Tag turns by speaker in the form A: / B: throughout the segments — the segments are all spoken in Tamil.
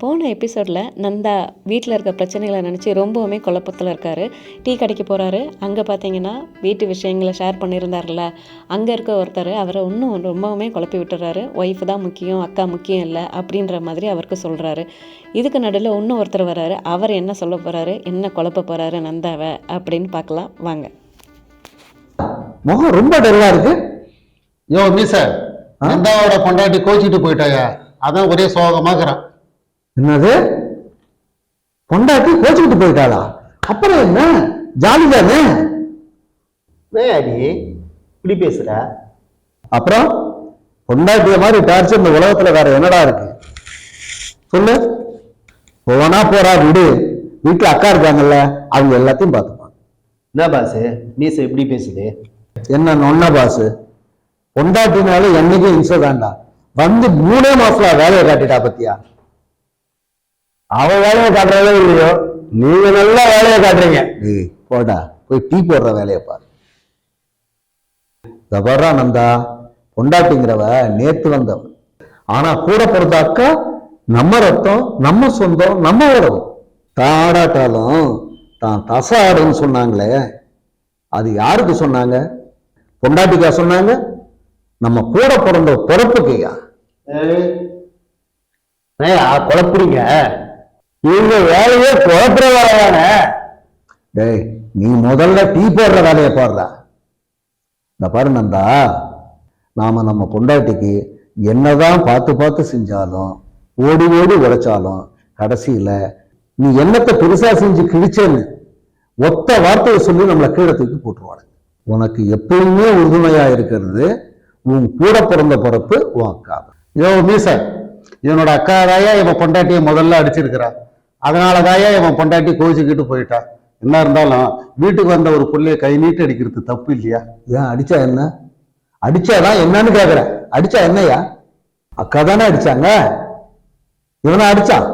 A: போன எபிசோடில் நந்தா வீட்டில் இருக்க பிரச்சனைகளை நினச்சி ரொம்பவுமே குழப்பத்தில் இருக்கார். டீ கடைக்கு போகிறாரு அங்கே பார்த்தீங்கன்னா வீட்டு விஷயங்களை ஷேர் பண்ணியிருந்தார்ல அங்கே இருக்க ஒருத்தர் அவரை இன்னும் ரொம்பவுமே குழப்பி விட்டுறாரு. ஒய்ஃப் தான் முக்கியம் அக்கா முக்கியம் இல்லை அப்படின்ற மாதிரி அவருக்கு சொல்கிறாரு இதுக்கு நடுவில் இன்னும் ஒருத்தர் வராரு. அவர் என்ன சொல்ல போகிறாரு என்ன குழப்ப போகிறாரு நந்தாவை? அப்படின்னு பார்க்கலாம். வாங்க.
B: முகம் ரொம்ப டல்லா இருக்கு.
C: யோ மீச நந்தாவோட பொண்டாட்டி கோச்சிட்டு போயிட்டாயா? அதான் ஒரே சோகமாக்குறான்.
B: என்னது? பொண்டாட்டி கோச்சுக்கிட்டு போயிட்டாளா? அப்புறம் என்ன? ஜாலி தானே
D: அடி இப்படி பேசுற?
B: அப்புறம் பொண்டாட்டிய மாதிரி டார்ச்சர் இந்த உலகத்துல வேற என்னடா இருக்கு? சொல்லு. போனா போறா விடு. வீட்டுல அக்கா இருக்காங்கல்ல அவங்க எல்லாத்தையும் பார்த்துப்பாங்க
D: என்ன பாஸ் மீச இப்படி பேசுது?
B: என்ன நொன்ன பாசு? பொண்டாட்டினால என்னைக்கும் இம்சை தான்டா வந்து மூணே மாசத்துல வேலையை காட்டிட்டா பத்தியா? அவ வேலையை காட்டுறதே இல்லையோ? நீங்க நல்லா வேலையை காட்டுறீங்க. போடா போய் டீ போடுற வேலையை பாரு. இந்த வர்றா நந்தா. பொண்டாட்டிங்கிறவ நேத்து வந்தவ. ஆனா கூட பிறந்த அக்கா நம்ம ரத்தம் நம்ம சொந்தம் நம்ம உறவு. தான் ஆடாட்டாலும் தான் தசை ஆடுன்னு சொன்னாங்களே. அது யாருக்கு சொன்னாங்க? பொண்டாட்டிக்கா சொன்னாங்க? நம்ம கூட பிறந்த பிறப்புக்கையா
D: குழப்புறீங்க
B: இவங்க வேலையே குழப்புற வேலையானே டேய் நீ முதல்ல டீ போடுற வேலையை பாடுற இந்த பாரு நந்தா நாம நம்ம பொண்டாட்டிக்கு என்னதான் பார்த்து பார்த்து செஞ்சாலும் ஓடி ஓடி உழைச்சாலும் கடைசியில நீ என்னத்தை பெருசா செஞ்சு கிழிச்சேன்னு ஒத்த வார்த்தையை சொல்லி நம்மளை கீழே தூக்கி போட்டுருவாங்க. உனக்கு எப்பயுமே உறுதுணையா இருக்கிறது உன் கூட பிறந்த பிறப்பு உன் அக்கா
C: யோ மீச இவனோட அக்காதாயா இவன் பொண்டாட்டியை முதல்ல அதனால தாயா இவன் பொண்டாட்டி கோச்சிக்கிட்டு போயிட்டான் என்ன இருந்தாலும் வீட்டுக்கு வந்த ஒரு பிள்ளைய கை நீட்டு அடிக்கிறது தப்பு இல்லையா?
B: ஏன் அடிச்சா என்ன? அடிச்சாதான் என்னன்னு கேக்குறேன். அடிச்சா என்னய்யா? அக்கா தானே அடிச்சாங்க? இவனை அடிச்சான்.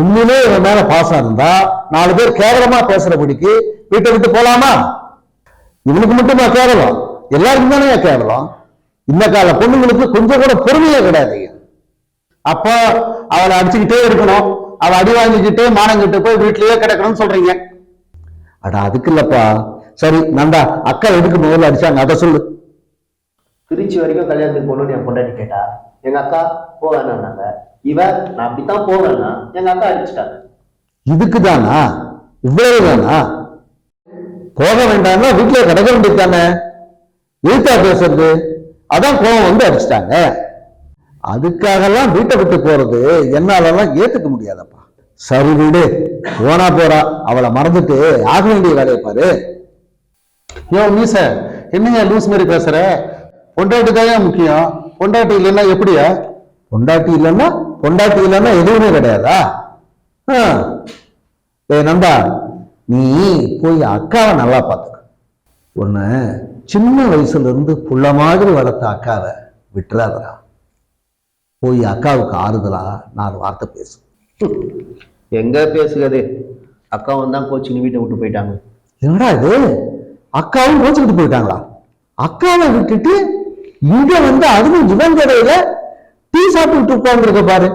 B: உண்மையிலே இவன் மேல பாசம் இருந்தா நாலு பேர் கேவலமா பேசுறபடிக்கு வீட்டை விட்டு போலாமா? இவனுக்கு மட்டுமா கேவலம்? எல்லாருக்கும் தானே கேவலம்? இந்த கால பொண்ணுங்களுக்கு கொஞ்சம் கூட பொறுமையே கிடையாது
C: அப்போ அவளை அடிச்சுக்கிட்டே இருக்கணும். அவ அடி வாங்கிக்கிட்டு மானங்கிட்டு போய் வீட்லயே கிடக்கணும்னு சொல்றீங்க.
B: அட அதுக்கு இல்லப்பா. சரி நந்தா அக்கா எதுக்கு முதல்ல அடிச்சாங்க? அதை சொல்லு.
D: திருச்சி வரைக்கும் கல்யாணத்துக்கு போகணும்னு என் பொண்டாட்டி கேட்டா எங்க அக்கா போவேன்னாங்க இவ நான் அப்படித்தான் போவேன்னா எங்க அக்கா அடிச்சுட்டாங்க.
B: இதுக்கு தானா இவ்வளவு தானா போக வேண்டாம்னா வீட்டுல கிடக்க வேண்டியது தானே? எழுத்தா பேசுறது? அதான் கோவம் வந்து அடிச்சிட்டாங்க. அதுக்காகலாம் வீட்டை விட்டு போகிறது என்னாலலாம் ஏற்றுக்க முடியாதப்பா. சரி வீடு. போனா போறா. அவளை மறந்துட்டு ஆக வேண்டிய வேலையை பாரு.
C: யோ மீச என்னங்க லூஸ் மாதிரி பேசுற? பொண்டாட்டி தான் முக்கியம். பொண்டாட்டி இல்லைன்னா எப்படியா?
B: பொண்டாட்டி இல்லைன்னா பொண்டாட்டி இல்லைன்னா எதுவுமே கிடையாதா? ஆ. நண்பா நந்தா நீ போய் அக்காவை நல்லா பார்த்துக்க. ஒன்று சின்ன வயசுல இருந்து புள்ள மாதிரி வளர்த்த அக்காவை விட்டுறாதரா போய் அக்காவுக்கு ஆறுதலா நாலு வார்த்தை பேசு
D: எங்க பேசுகிறது அக்காவும் தான் கோச்சின்னு வீட்டை விட்டு போயிட்டாங்க.
B: என்னடா இது? அக்காவும் கோச்சுக்கிட்டு போயிட்டாங்களா? அக்காவை விட்டுட்டு இங்க வந்து அதுவும் இவன் கடையில டீ சாப்பிட்டு உட்காந்துருக்க பாரு.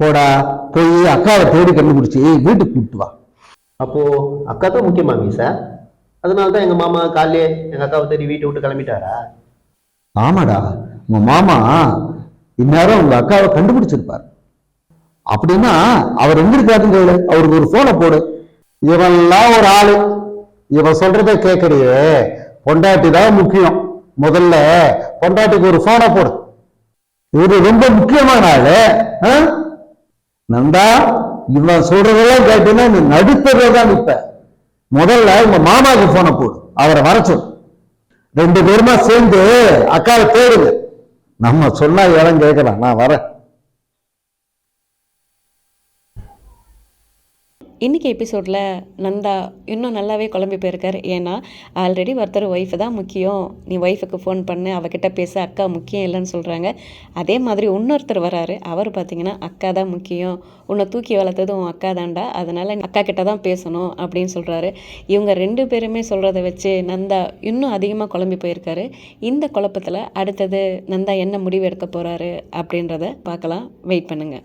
B: போடா போய் அக்காவை தேடி கண்டுபிடிச்சி வீட்டுக்கு கூப்பிட்டு வா.
D: அப்போ அக்கா தான் முக்கியமா மீசா அதனால தான் எங்க மாமா காலையே எங்க அக்காவை தேடி வீட்டை விட்டு கிளம்பிட்டாரா?
B: ஆமாடா உங்க மாமா இந்நேரம் உங்க அக்காவை கண்டுபிடிச்சிருப்பார். அப்படின்னா அவர் எங்க இருக்காருன்னு அவருக்கு ஒரு போனை போடு.
C: இவன்லாம் ஒரு ஆளு. இவன் சொல்றத கேட்கறியே. பொண்டாட்டி தான் முக்கியம். முதல்ல பொண்டாட்டிக்கு ஒரு போனை போடு.
B: இவரு ரொம்ப முக்கியமான ஆளு. ஆ? நந்தா இவன் சொல்றதெல்லாம் கேட்டீங்கன்னா நீ நடுத்ததான் நிற்ப முதல்ல உங்க மாமாவுக்கு போனை போடு. அவரை வர சொல்லு. ரெண்டு பேருமா சேர்ந்து அக்காவை தேடுது நம்ம சொன்னால் இடம் கேட்கலாம் நான் வரேன்.
A: இன்றைக்கி எபிசோடில் நந்தா இன்னும் நல்லாவே குழம்பி போயிருக்கார். ஏன்னா ஆல்ரெடி ஒருத்தர் ஒய்ஃபு தான் முக்கியம். நீ ஒய்ஃபுக்கு ஃபோன் பண்ணு அவகிட்ட பேச அக்கா முக்கியம் இல்லைன்னு சொல்கிறாங்க அதே மாதிரி இன்னொருத்தர் வராரு. அவர் பார்த்தீங்கன்னா அக்கா தான் முக்கியம். உன்னை தூக்கி வளர்த்தது உன் அக்கா தான்டா. அதனால் அக்கா கிட்ட தான் பேசணும் அப்படின்னு சொல்கிறாரு இவங்க ரெண்டு பேருமே சொல்கிறத வச்சு நந்தா இன்னும் அதிகமாக குழம்பி போயிருக்காரு. இந்த குழப்பத்தில் அடுத்தது நந்தா என்ன முடிவு எடுக்க போகிறாரு அப்படின்றத பார்க்கலாம். வெயிட் பண்ணுங்கள்